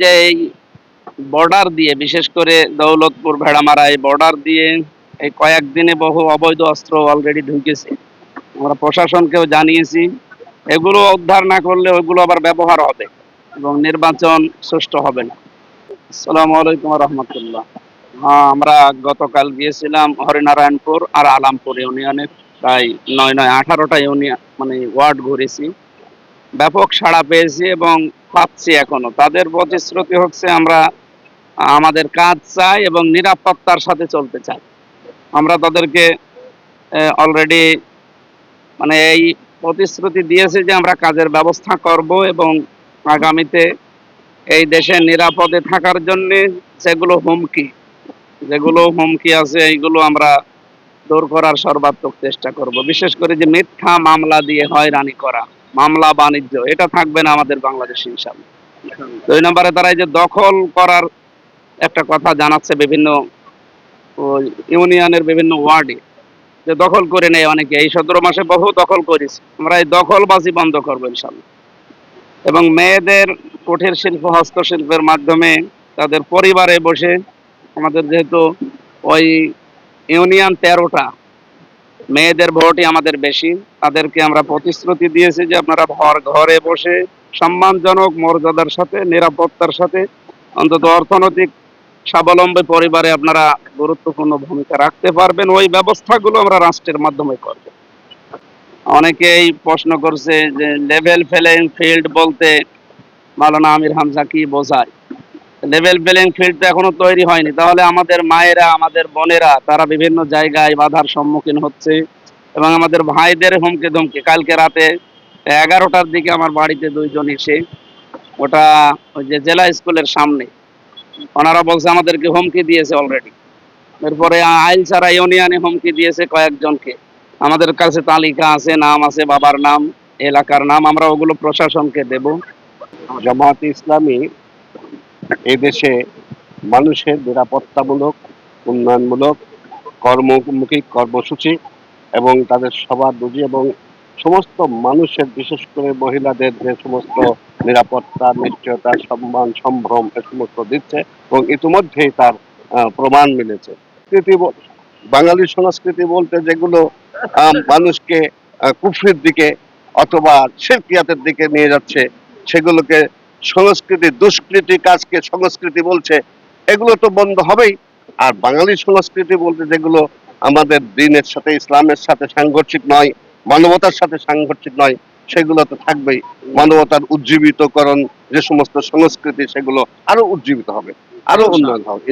যে এই বর্ডার দিয়ে, বিশেষ করে দৌলতপুর, ভেড়ামারা, এই বর্ডার দিয়ে এই কয়েকদিনে বহু অবৈধ অস্ত্র অলরেডি ঢুকেছে। আমরা প্রশাসনকেও জানিয়েছি, এগুলো উদ্ধার না করলে ওইগুলো আবার ব্যবহার হবে এবং নির্বাচন সুষ্ঠু হবে না। আসসালামু আলাইকুম রহমতুল্লাহ। হ্যাঁ আমরা গতকাল গিয়েছিলাম হরিনারায়ণপুর আর আলামপুর ইউনিয়নের প্রায় নয় নয় আঠারোটা ইউনিয়ন মানে ওয়ার্ড ঘুরেছি। ব্যাপক সাড়া পেয়েছি এবং পাচ্ছি এখনও। তাদের প্রতিশ্রুতি হচ্ছে আমরা, আমাদের কাজ চাই এবং নিরাপত্তার সাথে চলতে চাই। আমরা তাদেরকে অলরেডি মানে এই প্রতিশ্রুতি দিয়েছে যে আমরা কাজের ব্যবস্থা করব এবং আগামীতে এই দেশে নিরাপদে থাকার জন্য যেগুলো হুমকি যেগুলো হুমকি আছে এইগুলো আমরা দূর করার সর্বাত্মক চেষ্টা করব। বিশেষ করে যে মিথ্যা মামলা দিয়ে হয়রানি করা। মামলা, বাণিজ্য, এটা থাকবে না আমাদের বাংলাদেশ ইনশাল্লাহ দুই নম্বরে তারা এই যে দখল করার একটা কথা জানাচ্ছে বিভিন্ন ইউনিয়নের বিভিন্ন ওয়ার্ডে, যে দখল করে নেয় অনেকে। এই সতেরো মাসে বহু দখল করেছি। আমরা এই দখলবাজি বন্ধ করব ইনশাল্লাহ এবং মেয়েদের কুঠির শিল্প, হস্তশিল্পের মাধ্যমে তাদের পরিবারে বসে আমাদের যেহেতু ওই ইউনিয়ন তেরোটা মেয়েদের ভোটই আমাদের বেশি। তাদেরকে আমরা প্রতিশ্রুতি দিয়েছি যে আপনারা ঘর ঘরে বসে সম্মানজনক মর্যাদার সাথে, নিরাপত্তার সাথে, অন্তত অর্থনৈতিক স্বাবলম্বী পরিবারে আপনারা গুরুত্বপূর্ণ ভূমিকা রাখতে পারবেন। ওই ব্যবস্থাগুলো আমরা রাষ্ট্রের মাধ্যমে করব। অনেকেই প্রশ্ন করছে যে, লেভেল প্লেইং ফিল্ড বলতে মালানা আমির হামজা কি বোঝায়? লেভেল প্লেইং ফিল্ড এখনও তৈরি হয়নি। তাহলে আমাদের মায়েরা, আমাদের বোনেরা, তারা বিভিন্ন জায়গায় বাধার সম্মুখীন হচ্ছে এবং আমাদের ভাইদের হুমকে ধমকে। কালকে রাতে এগারোটার দিকে আমার বাড়িতে দুইজন এসে ওটা ওই যে জেলা স্কুলের সামনে ওনারা বলছে, আমাদেরকে হুমকি দিয়েছে অলরেডি এরপরে আইলসারা ইউনিয়নে হুমকি দিয়েছে কয়েকজনকে। আমাদের কাছে তালিকা আছে, নাম আছে, বাবার নাম, এলাকার নাম, আমরা ওগুলো প্রশাসনকে দেব। জামাত ইসলামী এই দেশে মানুষের নিরাপত্তামূলক, উন্নয়নমূলক, কর্মমুখী কর্মসূচি এবং তাদের সবার রুজি এবং সমস্ত মানুষের, বিশেষ করে মহিলাদের যে সমস্ত নিরাপত্তা, নিশ্চয়তা, সম্মান, সম্ভ্রম এ সমস্ত দিচ্ছে এবং ইতিমধ্যেই তার প্রমাণ মিলেছে। বাঙালি সংস্কৃতি বলতে যেগুলো মানুষকে কুফরির দিকে অথবা শিরকিয়াতের দিকে নিয়ে যাচ্ছে, সেগুলোকে সংস্কৃতি দুষ্কৃতি কাজকে সংস্কৃতি বলছে এগুলো তো বন্ধ হবেই। আর বাঙালি সংস্কৃতি বলতে যেগুলো আমাদের দিনের সাথে ইসলামের সাথে সাংঘর্ষিক নয় মানবতার সাথে সাংঘর্ষিক নয় সেগুলো তো থাকবেই। মানবতার উজ্জীবিতকরণ যে সমস্ত সংস্কৃতি সেগুলো আরও উজ্জীবিত হবে আরও উন্নয়ন হবে